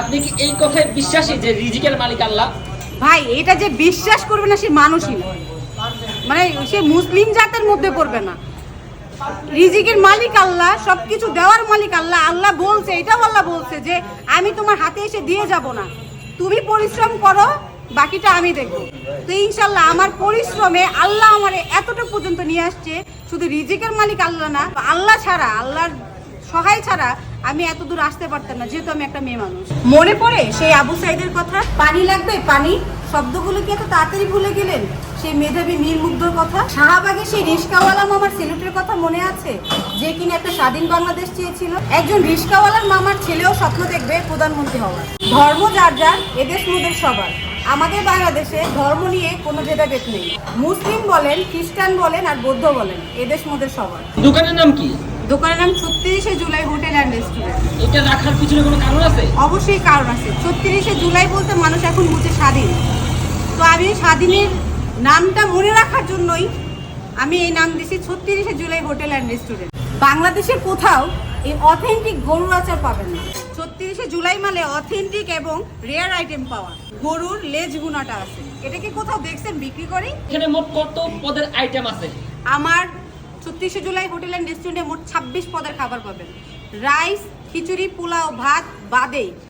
আপনি কি এই কথায় বিশ্বাসী যে রিজিকের মালিক আল্লাহ? ভাই, এটা যে বিশ্বাস করবে না, সে মানুষই মানে সে মুসলিম জাতের মধ্যে পড়বে না। রিজিকের মালিক আল্লাহ, সবকিছু দেওয়ার মালিক আল্লাহ আল্লাহ বলছে, এটাও আল্লাহ বলছে যে, আমি তোমার হাতে এসে দিয়ে যাব না। তুমি পরিশ্রম করো, বাকিটা আমি দেখব। তো ইনশাল্লাহ আমার পরিশ্রমে আল্লাহ আমার এতটা পর্যন্ত নিয়ে আসছে, শুধু রিজিকের মালিক আল্লাহ না, আল্লাহ ছাড়া, আল্লাহর সহায় ছাড়া আমি এত দূর আসতে পারতাম না যেহেতু আমি একটা মেয়ে মানুষ। মনে পড়ে সেই আবু সাইদের কথা? পানি লাগবে পানি। শব্দগুলো কি এত তাড়াতাড়ি ভুলে গেলেন? সেই মেধাবী নীল মুগ্ধর কথা? শাহবাগে সেই রিস্কাওয়ালা মামার সেলুটের কথা মনে আছে? যে কিনা একটা স্বাধীন বাংলাদেশ চেয়েছিল। একজন রিস্কাওয়ালার মামার ছেলেও স্বপ্ন দেখবে প্রধানমন্ত্রী হওয়ার। ধর্ম যার যার এদেশ মোদের সবার। আমাদের বাংলাদেশে ধর্ম নিয়ে কোনো ভেদাভেদ নেই। মুসলিম বলেন খ্রিস্টান বলেন আর বৌদ্ধ বলেন এদেশ মোদের সবার। দোকানের নাম কি? দোকানের নাম ছত্রিশে জুলাই হোটেল অ্যান্ড রেস্টুরেন্ট। এটা রাখার পিছনে কোনো কারণ আছে? অবশ্যই কারণ আছে। ছত্রিশে জুলাই বলতে মানুষ এখন বুঝে স্বাধীন। তো আমি স্বাধীনের নামটা মনে রাখার জন্যই আমি এই নাম দিছি ছত্রিশে জুলাই হোটেল অ্যান্ড রেস্টুরেন্ট। বাংলাদেশে কোথাও এই অথেন্টিক গরুর আচার পাবেন না। ছত্রিশে জুলাই মানে অথেন্টিক এবং রেয়ার আইটেম পাওয়া। গরুর লেজ গুনাটা আছে। এটা কি কোথাও দেখছেন বিক্রি করে? এখানে মোট কত পদের আইটেম আছে? আমার ছত্রিশে জুলাই হোটেল অ্যান্ড রেস্টুরেন্টে মোট ছাব্বিশ পদের খাবার পাবেন। রাইস, খিচুড়ি, পোলাও, ভাত বাদেই।